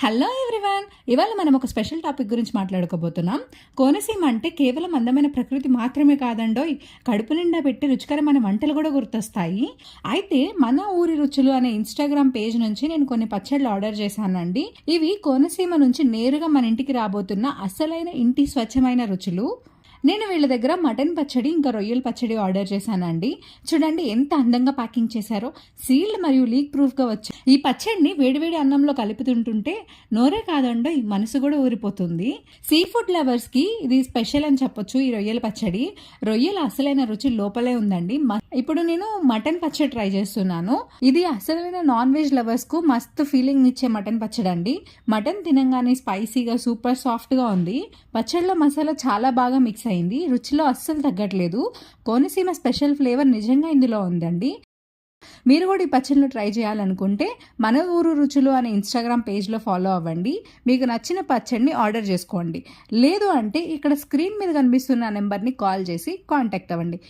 Hello everyone. ఇవాళ మనం ఒక స్పెషల్ టాపిక్ గురించి మాట్లాడుకోబోతున్నాం. కోనసీమ అంటే కేవలం అందమైన ప్రకృతి మాత్రమే కాదండోయ్. కడుపు నిండా పెట్టి రుచికరమైన వంటలు కూడా గుర్తొస్తాయి. అయితే మన ఊరి రుచులు అనే ఇన్స్టాగ్రామ్ పేజ్ నుంచి నేను కొన్ని పచ్చళ్ళు ఆర్డర్ చేశానండి. ఇవి కోనసీమ నుంచి నేరుగా మన ఇంటికి రాబోతున్న అసలైన ఇంటి స్వచ్ఛమైన రుచులు. నేను వీళ్ళ దగ్గర మటన్ పచ్చడి ఇంకా రొయ్యల పచ్చడి ఆర్డర్ చేశానండి. చూడండి ఎంత అందంగా ప్యాకింగ్ చేశారో. సీల్డ్ మరియు లీక్ ప్రూఫ్గా వచ్చి ఈ పచ్చడిని వేడివేడి అన్నంలో కలుపుతుంటుంటే నోరే కాదండో ఈ మనసు కూడా ఊరిపోతుంది. సీ ఫుడ్ లవర్స్కి ఇది స్పెషల్ అని చెప్పొచ్చు ఈ రొయ్యల పచ్చడి. రొయ్యల అసలైన రుచి లోపలే ఉందండి. మ- ఇప్పుడు నేను మటన్ పచ్చడి ట్రై చేస్తున్నాను. ఇది అసలైన నాన్ వెజ్ లవర్స్కు మస్తు ఫీలింగ్ ఇచ్చే మటన్ పచ్చడి అండి మటన్ తినంగానే స్పైసీగా సూపర్ సాఫ్ట్గా ఉంది. పచ్చడిలో మసాలా చాలా బాగా మిక్స్ అయింది. రుచిలో అస్సలు తగ్గట్లేదు. కోనసీమ స్పెషల్ ఫ్లేవర్ నిజంగా ఇందులో ఉందండి. మీరు కూడా ఈ పచ్చళ్ళు ట్రై చేయాలనుకుంటే మన ఊరు రుచులు అనే ఇన్స్టాగ్రామ్ పేజ్లో ఫాలో అవ్వండి. మీకు నచ్చిన పచ్చడిని ఆర్డర్ చేసుకోండి. లేదు అంటే ఇక్కడ స్క్రీన్ మీద కనిపిస్తున్న నెంబర్ని కాల్ చేసి కాంటాక్ట్ అవ్వండి.